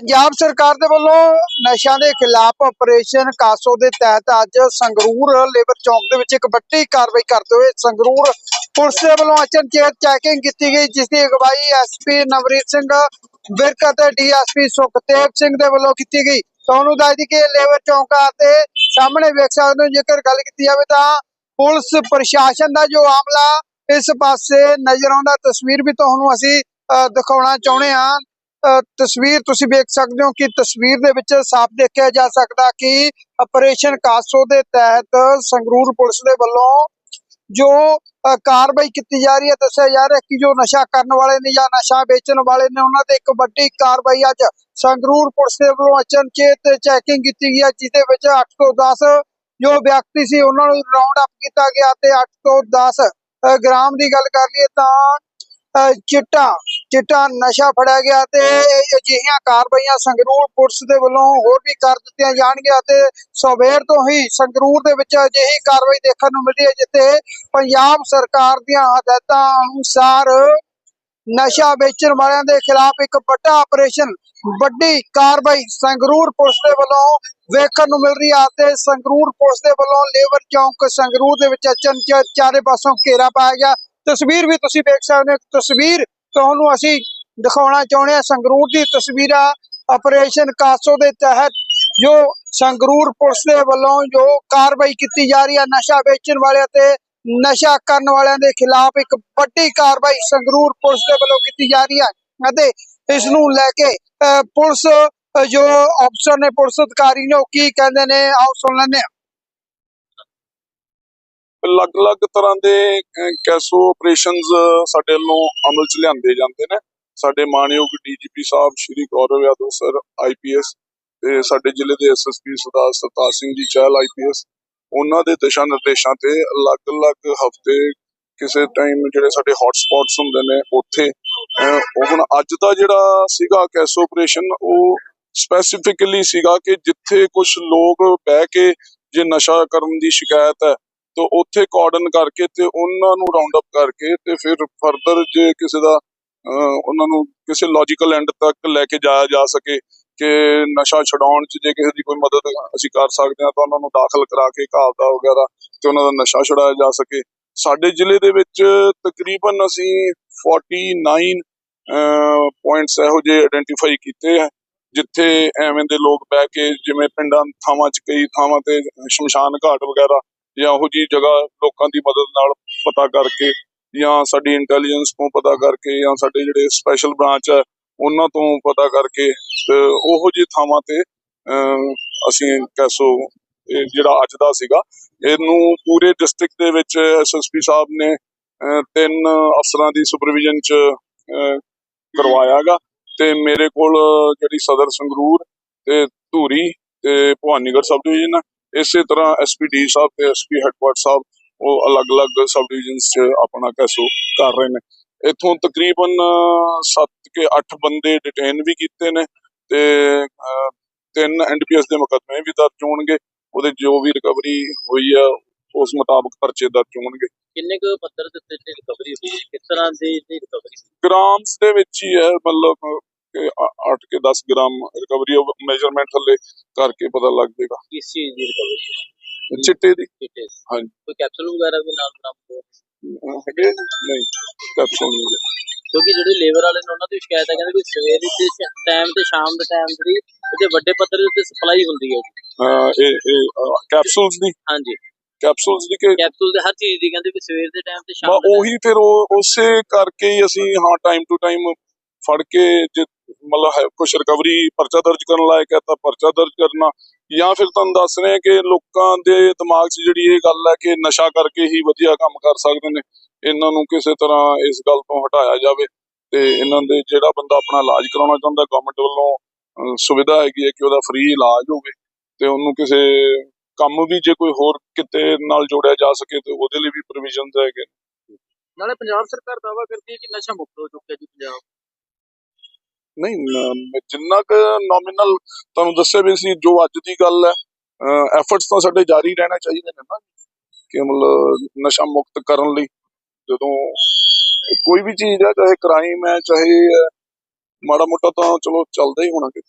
ਪੰਜਾਬ ਸਰਕਾਰ ਦੇ ਵੱਲੋਂ ਨਸ਼ਿਆਂ ਦੇ ਖਿਲਾਫ ਆਪਰੇਸ਼ਨ ਕਾਸੋ ਦੇ ਤਹਿਤ ਅੱਜ ਸੰਗਰੂਰ ਲੇਬਰ ਚੌਂਕ ਦੇ ਵਿੱਚ ਇੱਕ ਵੱਡੀ ਕਾਰਵਾਈ ਕਰਦੇ ਹੋਏ ਸੰਗਰੂਰ ਪੁਲਿਸ ਦੇ ਵੱਲੋਂ ਅਚਨਚੇਤ ਚੈਕਿੰਗ ਕੀਤੀ ਗਈ ਜਿਸ ਦੀ ਅਗਵਾਈ ਐਸਪੀ ਨਵਰੀਤ ਸਿੰਘ ਵਿਰਕ ਅਤੇ ਡੀਐਸਪੀ ਸੁਖਦੇਵ ਸਿੰਘ ਦੇ ਵੱਲੋਂ ਕੀਤੀ ਗਈ। ਤੁਹਾਨੂੰ ਦੱਸ ਦਈਏ ਕਿ ਲੇਬਰ ਚੌਂਕ ਤੇ ਸਾਹਮਣੇ ਵੇਖ ਸਕਦੇ ਹੋ, ਜੇਕਰ ਗੱਲ ਕੀਤੀ ਜਾਵੇ ਤਾਂ ਪੁਲਿਸ ਪ੍ਰਸ਼ਾਸਨ ਦਾ ਜੋ ਆਮਲਾ ਇਸ ਪਾਸੇ ਨਜ਼ਰ ਆਉਂਦਾ, ਤਸਵੀਰ ਵੀ ਤੁਹਾਨੂੰ ਅਸੀਂ ਦਿਖਾਉਣਾ ਚਾਹੁੰਦੇ ਹਾਂ। ਤਸਵੀਰ ਤੁਸੀਂ ਵੇਖ ਸਕਦੇ ਹੋ ਕਿ ਤਸਵੀਰ ਦੇ ਵਿੱਚ ਸਾਫ਼ ਦੇਖਿਆ ਜਾ ਸਕਦਾ ਕਿ ਆਪਰੇਸ਼ਨ ਕਾਸੋ ਦੇ ਤਹਿਤ ਸੰਗਰੂਰ ਪੁਲਿਸ ਦੇ ਵੱਲੋਂ ਜੋ ਕਾਰਵਾਈ ਕੀਤੀ ਜਾ ਰਹੀ ਹੈ, ਦੱਸਿਆ ਜਾ ਰਿਹਾ ਕਿ ਜੋ ਨਸ਼ਾ ਕਰਨ ਵਾਲੇ ਨੇ ਜਾਂ ਨਸ਼ਾ ਵੇਚਣ ਵਾਲੇ ਨੇ, ਉਹਨਾਂ ਤੇ ਇੱਕ ਵੱਡੀ ਕਾਰਵਾਈ ਅੱਜ ਸੰਗਰੂਰ ਪੁਲਿਸ ਦੇ ਵੱਲੋਂ ਅਚਨਚੇਤ ਚੈਕਿੰਗ ਕੀਤੀ ਗਈ ਹੈ, ਜਿਹਦੇ ਵਿੱਚ 8 ਤੋਂ 10 ਜੋ ਵਿਅਕਤੀ ਸੀ, ਉਹਨਾਂ ਨੂੰ ਰਾਉਂਡ ਅਪ ਕੀਤਾ ਗਿਆ ਤੇ 8 ਤੋਂ 10 ਗ੍ਰਾਮ ਦੀ ਗੱਲ ਕਰ ਲਈਏ ਤਾਂ ਚਿੱਟਾ ਚਿੱਟਾ ਨਸ਼ਾ ਫੜਿਆ ਗਿਆ ਤੇ ਇਹ ਅਜਿਹੀਆਂ ਕਾਰਵਾਈਆਂ ਸੰਗਰੂਰ ਪੁਲਿਸ ਦੇ ਵੱਲੋਂ ਹੋਰ ਵੀ ਕਰ ਦਿੱਤੀਆਂ ਜਾਣਗੀਆਂ ਤੇ ਸਵੇਰ ਤੋਂ ਹੀ ਸੰਗਰੂਰ ਦੇ ਵਿੱਚ ਅਜਿਹੀ ਕਾਰਵਾਈ ਦੇਖਣ ਨੂੰ ਮਿਲ ਰਹੀ ਹੈ, ਜਿੱਥੇ ਪੰਜਾਬ ਸਰਕਾਰ ਦੀਆਂ ਹਦਾਇਤਾਂ ਅਨੁਸਾਰ ਨਸ਼ਾ ਵੇਚਣ ਵਾਲਿਆਂ ਦੇ ਖਿਲਾਫ ਇੱਕ ਵੱਡਾ ਆਪਰੇਸ਼ਨ, ਵੱਡੀ ਕਾਰਵਾਈ ਸੰਗਰੂਰ ਪੁਲਿਸ ਦੇ ਵੱਲੋਂ ਵੇਖਣ ਨੂੰ ਮਿਲ ਰਹੀ ਹੈ ਤੇ ਸੰਗਰੂਰ ਪੁਲਿਸ ਦੇ ਵੱਲੋਂ ਲੇਬਰ ਚੌਂਕ ਸੰਗਰੂਰ ਦੇ ਵਿੱਚ ਅਚਨ ਚਾਰੇ ਪਾਸੋਂ ਘੇਰਾ ਪਾਇਆ ਗਿਆ। ਤਸਵੀਰ ਵੀ ਤੁਸੀਂ ਵੇਖ ਸਕਦੇ ਹੋ ਤਸਵੀਰ ਤੁਹਾਨੂੰ ਅਸੀਂ ਦਿਖਾਉਣਾ ਚਾਹੁੰਦੇ ਹਾਂ ਸੰਗਰੂਰ ਦੀ ਤਸਵੀਰਾਂ ਆਪਰੇਸ਼ਨ ਕਾਸੋ ਦੇ ਤਹਿਤ ਜੋ ਸੰਗਰੂਰ ਪੁਲਿਸ ਦੇ ਵੱਲੋਂ ਜੋ ਕਾਰਵਾਈ ਕੀਤੀ ਜਾ ਰਹੀ ਹੈ ਨਸ਼ਾ ਵੇਚਣ ਵਾਲਿਆਂ ਤੇ ਨਸ਼ਾ ਕਰਨ ਵਾਲਿਆਂ ਦੇ ਖਿਲਾਫ ਇੱਕ ਵੱਡੀ ਕਾਰਵਾਈ ਸੰਗਰੂਰ ਪੁਲਿਸ ਦੇ ਵੱਲੋਂ ਕੀਤੀ ਜਾ ਰਹੀ ਹੈ ਅਤੇ ਇਸ ਨੂੰ ਲੈ ਕੇ ਅਹ, ਪੁਲਿਸ ਜੋ ਅਫਸਰ ਨੇ ਪੁਲਿਸ ਅਧਿਕਾਰੀ ਨੇ ਉਹ ਕੀ ਕਹਿੰਦੇ ਨੇ ਆਓ ਸੁਣ ਲੈਂਦੇ ਹਾਂ। ਅਲੱਗ-ਅਲੱਗ ਤਰ੍ਹਾਂ ਦੇ ਅਹ, ਕੈਸੋ ਆਪਰੇਸ਼ਨਸ ਸਾਡੇ ਵੱਲੋਂ ਅਮਲ 'ਚ ਲਿਆਂਦੇ ਜਾਂਦੇ ਨੇ। ਸਾਡੇ ਮਾਨਯੋਗ DGP Sahib Shri Gaurav Yadav sir IPS ਤੇ ਸਾਡੇ ਜ਼ਿਲ੍ਹੇ ਦੇ ਐਸਐਸਪੀ ਸਰਦਾਰ ਸਰਤਾਜ ਸਿੰਘ ਜੀ ਚਹਿਲ ਆਈਪੀਐਸ ਉਹਨਾਂ ਦੇ ਦਿਸ਼ਾ ਨਿਰਦੇਸ਼ਾਂ ਤੇ ਅਲੱਗ-ਅਲੱਗ ਹਫ਼ਤੇ ਕਿਸੇ ਟਾਈਮ ਜਿਹੜੇ ਸਾਡੇ ਹੌਟ ਹੁੰਦੇ ਨੇ ਉੱਥੇ ਹੁਣ ਅੱਜ ਦਾ ਜਿਹੜਾ ਸੀਗਾ ਕੈਸੋ ਆਪਰੇਸ਼ਨ ਉਹ ਸਪੈਸੀਫਿਕਲੀ ਸੀਗਾ ਕਿ ਜਿੱਥੇ ਕੁਝ ਲੋਕ ਬਹਿ ਕੇ ਜੇ ਨਸ਼ਾ ਕਰਨ ਦੀ ਸ਼ਿਕਾਇਤ ਹੈ ਤੇ ਉੱਥੇ ਕਾਰਡਨ ਕਰਕੇ ਤੇ ਉਹਨਾਂ ਨੂੰ ਰਾਉਂਡ ਅਪ ਕਰਕੇ ਤੇ ਫਿਰ ਫਰਦਰ ਜੇ ਕਿਸੇ ਦਾ ਉਹਨਾਂ ਨੂੰ ਕਿਸੇ ਲੌਜੀਕਲ ਐਂਡ ਤੱਕ ਲੈ ਕੇ ਜਾਇਆ ਜਾ ਸਕੇ ਕਿ ਨਸ਼ਾ ਛਡਾਉਣ ਚ ਜੇ ਕਿਸੇ ਦੀ ਕੋਈ ਮਦਦ ਅਸੀਂ ਕਰ ਸਕਦੇ ਹਾਂ ਤਾਂ ਉਹਨਾਂ ਨੂੰ ਦਾਖਲ ਕਰਾ ਕੇ ਘਾਲਦਾ ਵਗੈਰਾ ਤੇ ਉਹਨਾਂ ਦਾ ਨਸ਼ਾ ਛੁਡਾਇਆ ਜਾ ਸਕੇ। ਸਾਡੇ ਜ਼ਿਲ੍ਹੇ ਦੇ ਵਿੱਚ ਤਕਰੀਬਨ ਅਸੀਂ 49 ਪੁਆਇੰਟਸ ਇਹੋ ਜਿਹੇ ਆਇਡੈਂਟੀਫਾਈ ਕੀਤੇ ਹੈ ਜਿੱਥੇ ਐਵੇਂ ਦੇ ਲੋਕ ਬਹਿ ਕੇ ਜਿਵੇਂ ਪਿੰਡਾਂ, ਥਾਵਾਂ 'ਚ ਕਈ ਥਾਵਾਂ ਤੇ ਸ਼ਮਸ਼ਾਨ ਘਾਟ ਵਗੈਰਾ ਜਾਂ ਉਹ ਜੀ ਜਗ੍ਹਾ ਲੋਕਾਂ ਦੀ ਮਦਦ ਨਾਲ ਪਤਾ ਕਰਕੇ ਜਾਂ ਸਾਡੀ ਇੰਟੈਲੀਜੈਂਸ ਤੋਂ ਪਤਾ ਕਰਕੇ ਜਾਂ ਸਾਡੇ ਜਿਹੜੇ ਸਪੈਸ਼ਲ ਬ੍ਰਾਂਚ ਹੈ ਉਹਨਾਂ ਤੋਂ ਪਤਾ ਕਰਕੇ ਤੇ ਉਹੋ ਜੀ ਥਾਵਾਂ ਤੇ ਅਸੀਂ ਕੈਸੋ ਇਹ ਜਿਹੜਾ ਅੱਜ ਦਾ ਸੀਗਾ ਇਹਨੂੰ ਪੂਰੇ ਡਿਸਟ੍ਰਿਕਟ ਦੇ ਵਿੱਚ ਐਸਐਸਪੀ ਸਾਹਿਬ ਨੇ ਅਹ, ਤਿੰਨ ਅਫਸਰਾਂ ਦੀ ਸੁਪਰਵਿਜ਼ਨ ਚ ਅਹ, ਕਰਵਾਇਆਗਾ ਤੇ ਮੇਰੇ ਕੋਲ ਜਿਹੜੀ ਸਦਰ ਸੰਗਰੂਰ ਤੇ ਧੂਰੀ ਤੇ ਭਵਾਨੀਗੜ੍ਹ ਸਬ ਡਿਵੀਜ਼ਨ ਹੈ ਇਸੇ ਤਰ੍ਹਾਂ ਐਸਪੀਡੀ ਸਾਹਿਬ ਤੇ ਐਸਪੀ ਹੈਡਕੁਆਟਰ ਸਾਹਿਬ ਉਹ ਅਲੱਗ-ਅਲੱਗ ਸਬ ਡਿਵੀਜ਼ਨਸ 'ਚ ਆਪਣਾ ਕੈਸੋ ਕਰ ਰਹੇ ਨੇ। ਇੱਥੋਂ ਤਕਰੀਬਨ 7 ਕੇ 8 ਬੰਦੇ ਡਿਟੇਨ ਵੀ ਕੀਤੇ ਨੇ ਤੇ ਤਿੰਨ ਐਨਡੀਪੀਐਸ ਦੇ ਮੁਕੱਦਮੇ ਵੀ ਦਰਜ ਹੋਣਗੇ। ਉਹਦੇ ਜੋ ਵੀ ਰਿਕਵਰੀ ਹੋਈ ਆ ਉਸ ਮੁਤਾਬਕ ਪਰਚੇ ਦਰਜ ਹੋਣਗੇ। ਕਿੰਨੇ ਕੁ ਪੱਧਰ ਦੇ ਉੱਤੇ ਤੇ ਰਿਕਵਰੀ ਹੋਈ? ਕਿਸ ਤਰ੍ਹਾਂ ਦੀ ਰਿਕਵਰੀ ਗ੍ਰਾਮਸ ਦੇ ਵਿੱਚ ਹੀ ਹੈ ਮਤਲਬ 8 ਕੇ 10 ਗ੍ਰਾਮ ਰਿਕਵਰੀ ਮੈਜ਼ਰਮੈਂਟ ਥੱਲੇ ਕਰਕੇ ਪਤਾ ਲੱਗ ਜਾਏਗਾ ਕਿਸ ਚੀਜ਼ ਦੀ ਰਿਕਵਰੀ ਚਿੱਟੇ ਦੀ। ਹਾਂਜੀ। ਕੋਈ ਕੈਪਸੂਲ ਵਗੈਰਾ ਵੀ ਨਾਲ ਬਰਾਮਦ ਹੈਗੇ ਨਹੀਂ ਕੈਪਸੂਲ ਨਹੀਂ ਹੈ। ਕਿਉਂਕਿ ਜਿਹੜੇ ਲੇਬਰ ਵਾਲੇ ਨੇ ਉਹਨਾਂ ਦੀ ਸ਼ਿਕਾਇਤ ਹੈ ਕਹਿੰਦੇ ਵੀ ਸਵੇਰ ਦੇ ਟਾਈਮ ਤੇ ਸ਼ਾਮ ਦੇ ਟਾਈਮ ਜਿਹੜੀ ਇਹਦੇ ਵੱਡੇ ਪੱਧਰ ਦੇ ਉੱਤੇ ਸਪਲਾਈ ਹੁੰਦੀ ਹੈ। ਅਹ ਇਹ ਇਹ ਕੈਪਸੂਲਸ ਦੀ। ਹਾਂਜੀ। ਕੈਪਸੂਲਸ ਦੀ ਕਿ ਕੈਪਸੂਲ ਦੇ ਹਰ ਚੀਜ਼ ਦੀ ਕਹਿੰਦੇ ਵੀ ਸਵੇਰ ਦੇ ਟਾਈਮ ਤੇ ਸ਼ਾਮ ਦੇ ਉਹੀ ਫਿਰ ਉਹ ਉਸੇ ਕਰਕੇ ਹੀ ਅਸੀਂ ਹਾਂ ਟਾਈਮ ਟੂ ਟਾਈਮ ਫੜ ਕੇ ਜੇ ਮਤਲਬ ਕੁਝ ਰਿਕਵਰੀ ਪਰਚਾ ਦਰਜ ਕਰਨ ਲਾਇਕ ਹੈ ਤਾਂ ਪਰਚਾ ਦਰਜ ਕਰਨਾ ਜਾਂ ਫਿਰ ਤੁਹਾਨੂੰ ਦੱਸ ਰਹੇ ਕਿ ਲੋਕਾਂ ਦੇ ਦਿਮਾਗ 'ਚ ਜਿਹੜੀ ਇਹ ਗੱਲ ਹੈ ਕਿ ਨਸ਼ਾ ਕਰਕੇ ਹੀ ਵਧੀਆ ਕੰਮ ਕਰ ਸਕਦੇ ਨੇ, ਇਹਨਾਂ ਨੂੰ ਕਿਸੇ ਤਰ੍ਹਾਂ ਇਸ ਗੱਲ ਤੋਂ ਹਟਾਇਆ ਜਾਵੇ ਤੇ ਇਹਨਾਂ ਦੇ ਜਿਹੜਾ ਬੰਦਾ ਆਪਣਾ ਇਲਾਜ ਕਰਾਉਣਾ ਚਾਹੁੰਦਾ ਗਵਰਨਮੈਂਟ ਵੱਲੋਂ ਸੁਵਿਧਾ ਹੈਗੀ ਹੈ ਕਿ ਉਹਦਾ ਫ੍ਰੀ ਇਲਾਜ ਹੋਵੇ ਤੇ ਉਹਨੂੰ ਕਿਸੇ ਕੰਮ ਵੀ ਜੇ ਕੋਈ ਹੋਰ ਕਿਤੇ ਨਾਲ ਜੋੜਿਆ ਜਾ ਸਕੇ ਤੇ ਉਹਦੇ ਲਈ ਵੀ ਪ੍ਰੋਵੀਜ਼ਨਸ ਹੈਗੇ ਨਾਲੇ ਪੰਜਾਬ ਸਰਕਾਰ ਦਾਵਾ ਕਰਦੀ ਹੈ ਕਿ ਨਸ਼ਾ ਮੁਕਤ ਹੋ ਚੁੱਕਿਆ ਜੀ ਪੰਜਾਬ। ਨਹੀਂ ਜਿੰਨਾ ਕੁ ਨੋਮੀਨਲ ਤੁਹਾਨੂੰ ਦੱਸਿਆ ਵੀ ਸੀ ਜੋ ਅੱਜ ਦੀ ਗੱਲ ਹੈ ਐਫਰਟਸ ਤਾਂ ਸਾਡੇ ਜਾਰੀ ਰਹਿਣਾ ਚਾਹੀਦੇ ਨੇ ਨਾ ਕਿ ਮਤਲਬ ਨਸ਼ਾ ਮੁਕਤ ਕਰਨ ਲਈ ਜਦੋਂ ਕੋਈ ਵੀ ਚੀਜ਼ ਹੈ ਚਾਹੇ ਕ੍ਰਾਈਮ ਹੈ ਚਾਹੇ ਅਹ, ਮਾੜਾ ਮੋਟਾ ਤਾਂ ਚਲੋ ਚੱਲਦਾ ਹੀ ਹੋਣਾ ਕਿ